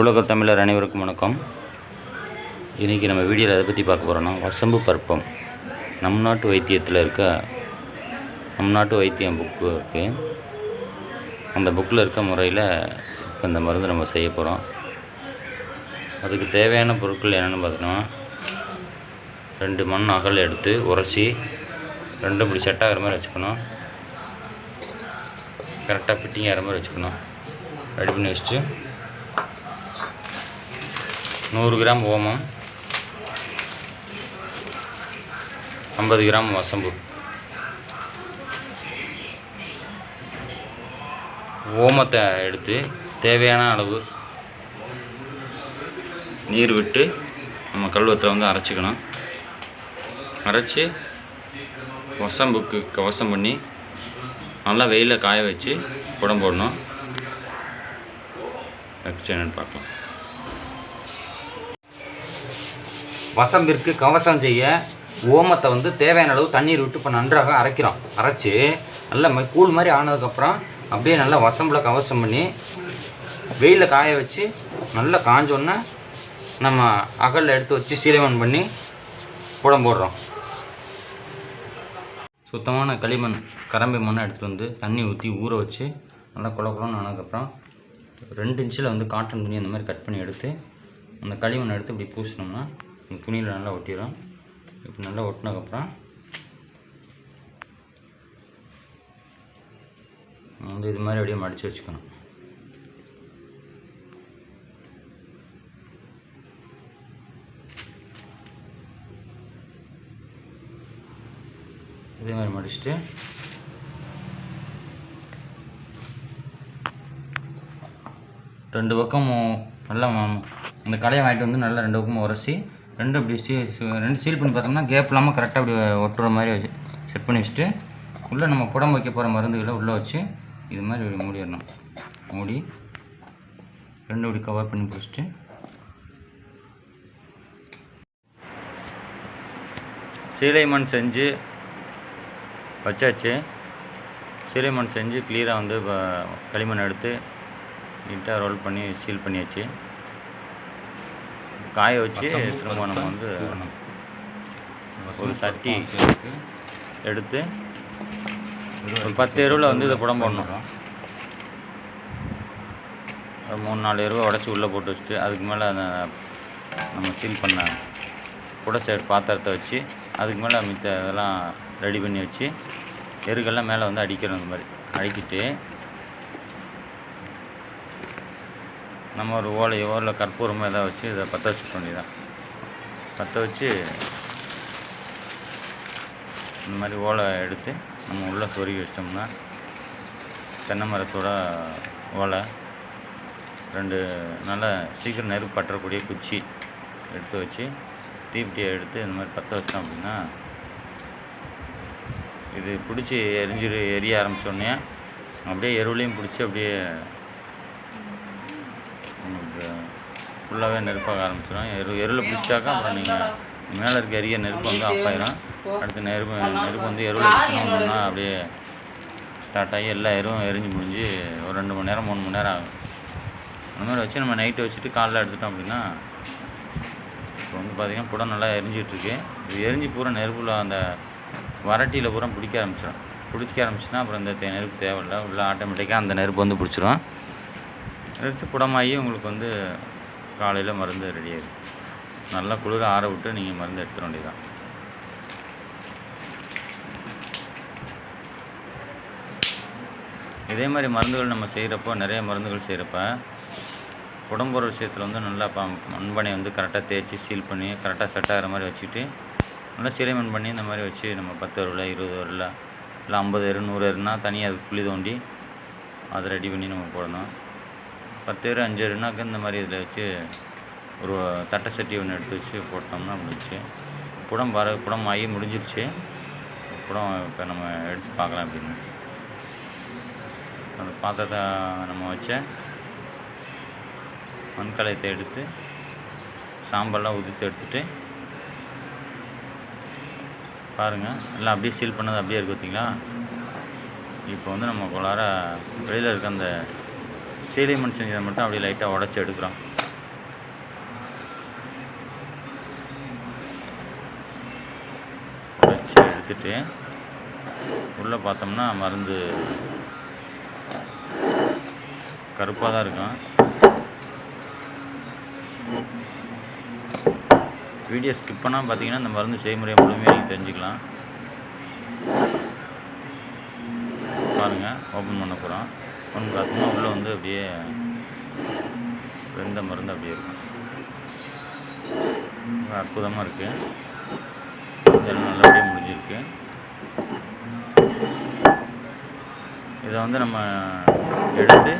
உலக தமிழர் அனைவருக்கும் வணக்கம். இன்றைக்கி நம்ம வீடியோவில் அதை பற்றி பார்க்க போகிறோன்னா வசம்பு பருப்பம் நம் நாட்டு வைத்தியத்தில் இருக்க நம் நாட்டு வைத்தியம் புக்கு இருக்குது அந்த புக்கில் இருக்க முறையில் இப்போ இந்த மருந்து நம்ம செய்ய போகிறோம் அதுக்கு தேவையான பொருட்கள் என்னென்னு பார்த்தோன்னா ரெண்டு மண் அகல் எடுத்து உரசி ரெண்டு இப்படி செட் ஆகிற மாதிரி வச்சுக்கணும். கரெக்டாக ஃபிட்டிங் ஆகிற மாதிரி வச்சுக்கணும். ரெடி பண்ணி வச்சுட்டு நூறு கிராம் ஓமம் ஐம்பது கிராம் வசம்பு. ஓமத்தை எடுத்து தேவையான அளவு நீர் விட்டு நம்ம கல்வத்தில் வந்து அரைச்சிக்கணும். அரைச்சி வசம்புக்கு கவசம் பண்ணி நல்லா வெயிலில் காய வச்சு குடம் போடணும். நெக்ஸ்ட் என்னென்னு பார்க்கலாம். வசம்பிற்கு கவசம் செய்ய ஓமத்தை வந்து தேவையான அளவு தண்ணீர் விட்டு இப்போ நன்றாக அரைக்கிறோம். அரைச்சி நல்லா கூழ் மாதிரி ஆனதுக்கப்புறம் அப்படியே நல்லா வசம்பில் கவசம் பண்ணி வெயிலில் காய வச்சு நல்லா காஞ்சோன்னே நம்ம அகலில் எடுத்து வச்சு சீலைமண் பண்ணி புடம் போடுறோம். சுத்தமான களிமண் கரம்பி மண்ணை எடுத்துகிட்டு வந்து தண்ணி ஊற்றி ஊற வச்சு நல்லா குள குளம்னு ஆனதுக்கப்புறம் ரெண்டு இன்ச்சில் வந்து காட்டன் துணி அந்த மாதிரி கட் பண்ணி எடுத்து அந்த களிமண்ணை எடுத்து இப்படி பூசினோம்னா துணியில் நல்லா ஒட்டிடும் இப்போ நல்லா ஒட்டினதுக்கப்புறம் வந்து இது மாதிரி அப்படியே மடித்து வச்சுக்கணும். இதே மாதிரி மடிச்சுட்டு ரெண்டு பக்கமும் நல்லா இந்த கடையை வாங்கிட்டு வந்து நல்லா ரெண்டு பக்கமும் உரசி ரெண்டு அப்படி சீ ரெண்டு சீல் பண்ணி பார்த்தோம்னா கேப் இல்லாமல் கரெக்டாக அப்படி ஒட்டுற மாதிரி வச்சு செட் பண்ணி வச்சுட்டு உள்ளே நம்ம புடம்பு வைக்க போகிற மருந்துகளை உள்ளே வச்சு இது மாதிரி இப்படி மூடிடணும். மூடி ரெண்டு இப்படி கவர் பண்ணி பிடிச்சிட்டு. சீலை மண் செஞ்சு வச்சாச்சு. சீலை மண் செஞ்சு கிளியராக வந்து இப்போ களிமண் எடுத்து நீட்டாக ரோல் பண்ணி சீல் பண்ணியாச்சு. காய வச்சு திரும்ப நம்ம வந்து ஒரு சட்டி எடுத்து ஒரு பத்து எருவில் வந்து இதை புடம் போடணும். ஒரு மூணு நாலு எருவை உடச்சி உள்ளே போட்டு வச்சுட்டு அதுக்கு மேலே அந்த நம்ம சீல் பண்ண புடச்ச பாத்திரத்தை வச்சு அதுக்கு மேலே மித்த இதெல்லாம் ரெடி பண்ணி வச்சு எருக்கெல்லாம் மேலே வந்து அடிக்கிறோம் இந்த மாதிரி. அடிக்கிட்டு நம்ம ஒரு ஓலையோ இல்லை கற்பூரமோ எதாவது வச்சு இதை பற்ற வச்சுக்க வேண்டியதான் பற்ற வச்சு இந்த மாதிரி ஓலை எடுத்து நம்ம உள்ளே சொருகி வச்சிட்டோம்னா தென்னை மரத்தோட ஓலை ரெண்டு நல்ல சீக்கிரம் நெருப்பு பற்றக்கூடிய குச்சி எடுத்து வச்சு தீப்பெட்டியை எடுத்து இந்த மாதிரி பற்ற வச்சிட்டோம் அப்படின்னா இது பிடிச்சி எரிஞ்சிரு எரிய ஆரம்பித்தோடனே அப்படியே எருவுலையும் பிடிச்சி அப்படியே உங்களுக்கு ஃபுல்லாகவே நெருப்பாக ஆரம்பிச்சிடும் எரு எருவில் பிடிச்சிட்டாக்கா அப்புறம் நீங்கள் மேலே இருக்க எரிய நெருப்பு வந்து ஆஃப் ஆயிரும். அடுத்து நெருப்பு நெருப்பு வந்து எருவில் பிடிச்சோம்னா அப்படியே ஸ்டார்ட் ஆகி எல்லா எருவும் எரிஞ்சு முடிஞ்சு ஒரு ரெண்டு மணி நேரம் மூணு மணி நேரம் ஆகும். அந்த மாதிரி வச்சு நம்ம நைட்டு வச்சுட்டு காலைல எடுத்துட்டோம் அப்படின்னா இப்போ வந்து பார்த்திங்கன்னா புடம் நல்லா எரிஞ்சிகிட்ருக்கு இது எரிஞ்சு பூரா நெருப்பில் அந்த வரட்டியில் பூரா பிடிக்க ஆரம்பிச்சிடும் பிடிக்க ஆரம்பிச்சுன்னா அப்புறம் இந்த நெருப்பு தேவையில்ல. உள்ள ஆட்டோமேட்டிக்காக அந்த நெருப்பு வந்து பிடிச்சிரும். எடுத்து புடமாகி உங்களுக்கு வந்து காலையில் மருந்து ரெடி ஆயிடும் நல்லா குளிர ஆற விட்டு நீங்கள் மருந்து எடுத்துட வேண்டியதான் இதே மாதிரி மருந்துகள் நம்ம செய்கிறப்போ நிறைய மருந்துகள் செய்கிறப்ப உடம்போற விஷயத்தில் வந்து நல்லா ப மண்பானை வந்து கரெக்டாக தேய்ச்சி சீல் பண்ணி கரெக்டாக செட் ஆகிற மாதிரி வச்சுட்டு நல்லா சிறை மண் பண்ணி இந்த மாதிரி வச்சு நம்ம பத்து வருல இருபது வருல இல்லை ஐம்பது எரு நூறு எருனா தனியாக அது குழி தோண்டி அதை ரெடி பண்ணி நம்ம போடணும். பத்து பேர் அஞ்சு எருனாக்க இந்த மாதிரி இதில் வச்சு ஒரு தட்டை சட்டி ஒன்று எடுத்து வச்சு போட்டோம்னா முடிஞ்சிச்சு. புடம் வர புடம் ஆகி முடிஞ்சிருச்சு. புடம் இப்போ நம்ம எடுத்து பார்க்கலாம் அப்படின்னு. அந்த பாத்திரத்தை நம்ம வச்ச மண்கலயத்தை எடுத்து சாம்பல்லாம் உதித்து எடுத்துகிட்டு பாருங்கள் எல்லாம் அப்படியே சீல் பண்ணது அப்படியே இருக்கு பார்த்தீங்களா இப்போ வந்து நம்ம குள்ளார வெளியில் இருக்க அந்த சீலை மண் செஞ்சதை மட்டும் அப்படி லைட்டாக உடச்சி எடுக்கிறோம். உடச்சி எடுத்துட்டு உள்ளே பார்த்தோம்னா மருந்து கருப்பாக தான் இருக்கும். வீடியோ ஸ்கிப் பண்ணால் பார்த்தீங்கன்னா இந்த மருந்து செய்முறையை முழுமையாக நீங்கள் தெரிஞ்சுக்கலாம். பாருங்கள் ஓப்பன் பண்ண போகிறோம் ஓப்பன் பார்த்தோம்னா உள்ளே வந்து அப்படியே வெந்த மருந்து அப்படியே இருக்கும். ரொம்ப அற்புதமாக இருக்குது இதெல்லாம் நல்லபடியாக முடிஞ்சிருக்கு. இதை வந்து நம்ம எடுத்து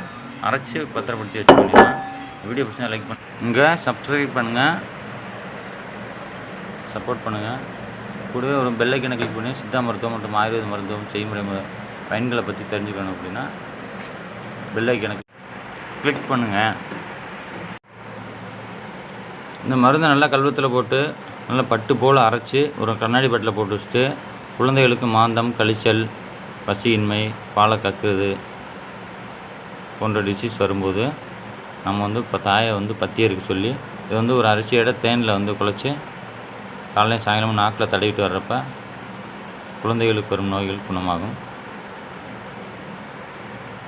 அரைச்சி பத்திரப்படுத்தி வச்சு வேண்டியதான் வீடியோ பிடிச்சா லைக் பண்ண. இங்கே சப்ஸ்கிரைப் பண்ணுங்கள் சப்போர்ட் பண்ணுங்கள் கூடவே ஒரு பெல்லைக்கனை கிளிக் பண்ணி சித்தா மருத்துவம் மற்றும் ஆயுர்வேத மருத்துவம் செய்முறை பயன்களை பற்றி தெரிஞ்சுக்கணும் அப்படின்னா பெல்லைக்கனுக்கு கிளிக் பண்ணுங்கள் இந்த மருந்தை நல்லா கல்வத்தில் போட்டு நல்லா பட்டு போல் அரைச்சி ஒரு கண்ணாடி பட்டில் போட்டு வச்சுட்டு குழந்தைகளுக்கு மாந்தம் கழிச்சல் பசியின்மை பாலை கக்குறது போன்ற டிசீஸ் வரும்போது நம்ம வந்து இப்போ தாயை வந்து பத்தியருக்கு சொல்லி இது வந்து ஒரு அரிசியோட தேனில் வந்து குழச்சி காலையில் சாயங்காலம் நாக்கில் தடவிட்டு வர்றப்ப குழந்தைகளுக்கு வரும் நோய்கள் குணமாகும்.